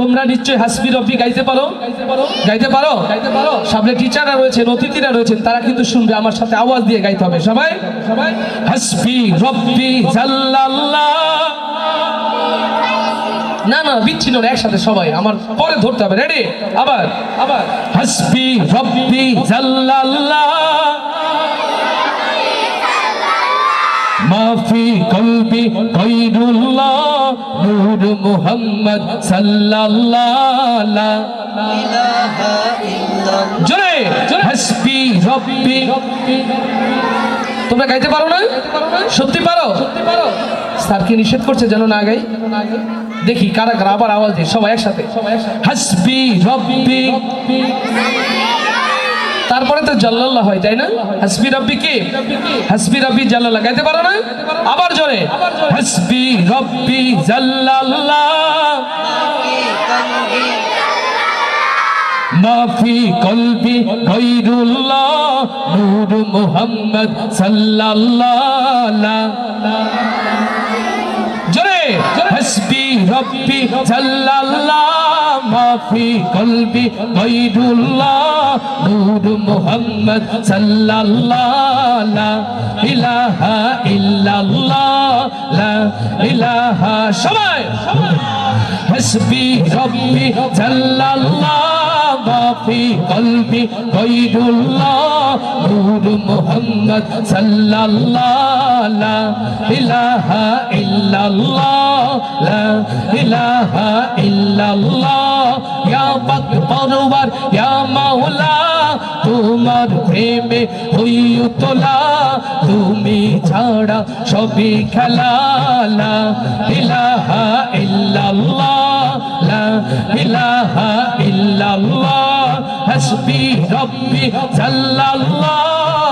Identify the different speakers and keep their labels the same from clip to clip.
Speaker 1: তোমরা নিশ্চয়ই হাসবি রব্বি গাইতে পারো? গাইতে পারো? সামনে টিচাররা রয়েছেন, অতিথিরা রয়েছেন, তারা কিন্তু শুনবে, আমার সাথে আওয়াজ দিয়ে গাইতে হবে। সবাই? সবাই হাসবি রব্বি জাল্লাল্লাহ। না না, বিচ্ছিন্ন একসাথে সবাই, আমার পরে ধরতে হবে। রেডি আবার আবার? হাসবি রব্বি জাল্লাল্লাহ। মাফি কলবি গৈরুল্লাহ নূর মুহাম্মদ সাল্লাল্লাহ। জোরে হাসবি, রব্বি। তোমরা গাইতে পারো না? সত্যি পারো? স্যার কি নিষেধ করছে যেন না গাই। দেখি কারা কারা আবার আওয়াজ দিই সবাই একসাথে। হাসবি, রব্বি। তারপরে তো জাল্লাল্লাহ হয়, তাই না? হাসবি রব্বি কি? হাসবি রব্বি জাল্লাল্লাহ, গাইতে পারো না? আবার জোরে, হাসবি রব্বি জাল্লাল্লাহ। মাফি কলবি গৈরুল্লাহ নূর মুহাম্মদ সাল্লাল্লাহ। জোরে, হাসবি রব্বি জাল্লাল্লাহ। মাফি কলবি নূর মুহাম্মদ সাল্লাল্লাহ ইলাহা ইল্লাল্লাহ ইলাহা সবাই হাসবি রব্বি জাল্লাল্লাহ মাফি কলবি গৈরুল্লাহ নূর মুহাম্মদ সাল্লাল্লাহ ইলাহা ইল্লাল্লাহ, লা ইলাহা ইল্লাল্লাহ। পাক পরবার ইয়া মাওলা, তোমার প্রেমে হইও তোলা তুমি ছাড়া সবই খেলা, লা ইলাহা ইল্লাল্লাহ, লা ইলাহা ইল্লাল্লাহ, হাসবি রব্বি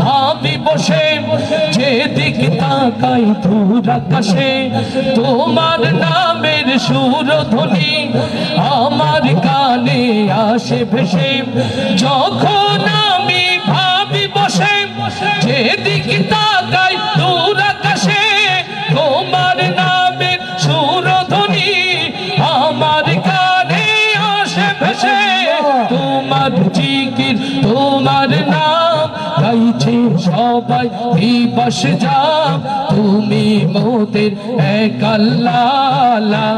Speaker 1: ভাবি বসে, যেদিক তাকাই দূর আকাশে, তোমার নামের সুর ধ্বনি আমার কানে আসে ভেসে। যখন আমি ভাবি বসে, যেদিক তাকাই দূর সবাই দিবস যা। তুমি মোদের এক আল্লাহ।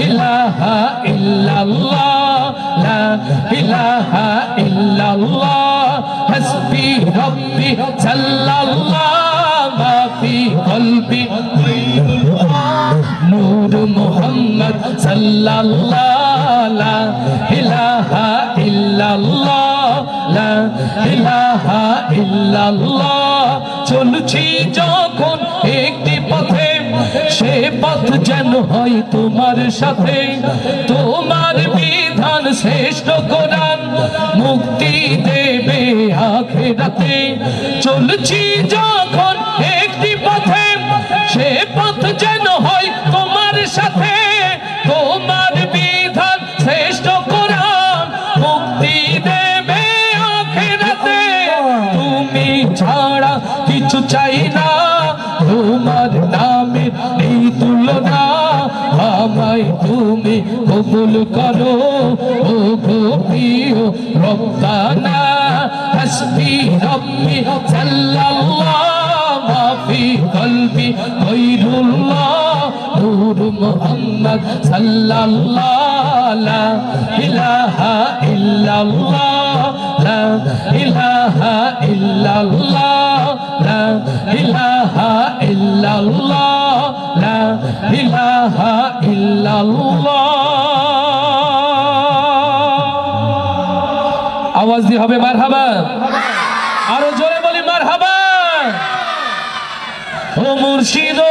Speaker 1: ইলাহা ইল্লাল্লাহ। লা ইলাহা ইল্লাল্লাহ। নূর মুহাম্মদ সাল্লাল্লাহ। লা ইলাহা চলছি যখন একটি পথে, সে পথ যেন হয় তোমার সাথে। তোমার বিধান শ্রেষ্ঠ কোরআন মুক্তি দেবে আখেরাতে। চলছি যখন একটি পথে, সে চাই না। তোমার নামের এই তুলনা আমায় তুমি কবুল করো। ও গো প্রিয় রব্বানা, হাসবি রব্বি, সাল্লাল্লাহ মাফি কলবি গৈরুল্লাহ নূর মুহাম্মদ সাল্লাল্লাহ ইলাহা ইল্লাল্লাহ ইলাহা ইল্লাল্লাহ। ইলাহা ইল্লাল্লাহ, লা ইলাহা ইল্লাল্লাহ। আওয়াজ দিয়ে হবে মারহাবা। আরও জোরে বলি মারহাবা। ও মুর্শিদ ও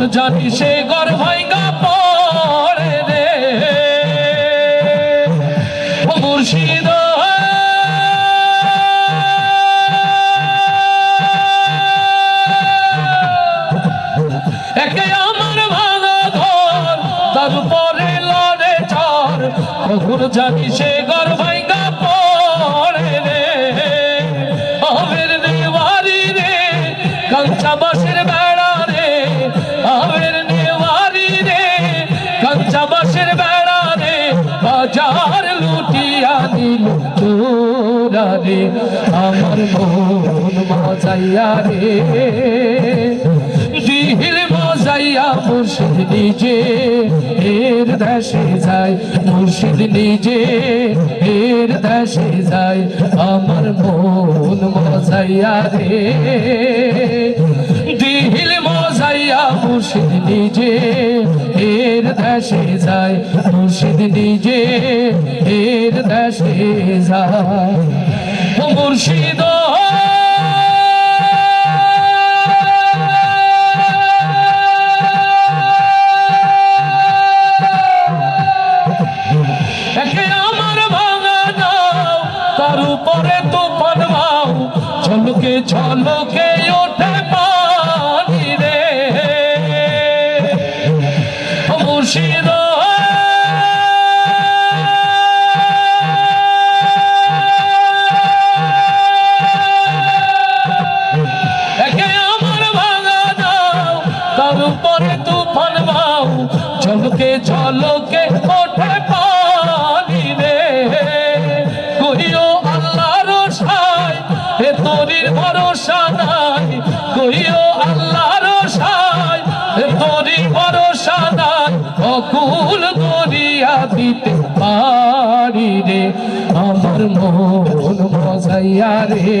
Speaker 1: কখন জানি সে ঘর ভাঙ্গা পড়ে রে। মুর্শিদ। একে আমার ভাঙা ঘর, তার উপরে লড়ে চর। জানি সে রে আমার মন মজাইয়া রে। দিল মজাইয়া মুর্শিদ নিজে, এর দেশে যায় মুর্শিদ নিজে, এর দেশে যায় আমার মন মজাইয়া রে। দিল মজাইয়া মুর্শিদ নিজে, এর দেশে যায় মুর্শিদ নিজে, এর দেশে যায় মুর্শিদ। আমার ভাঙা নাও তার উপরে তুফান মাও ঝলকে ঝলকে ওঠে ঝলকে ওঠে পানি রে। কহিও আল্লাহর সাই এ তোরির ভরসা নাই। কহিও আল্লাহর সাই এ তোরির ভরসা নাই। অকুল করিয়া দিতে পারি রে, আমার মন মজাইয়া রে।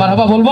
Speaker 1: মারহাবা বলব?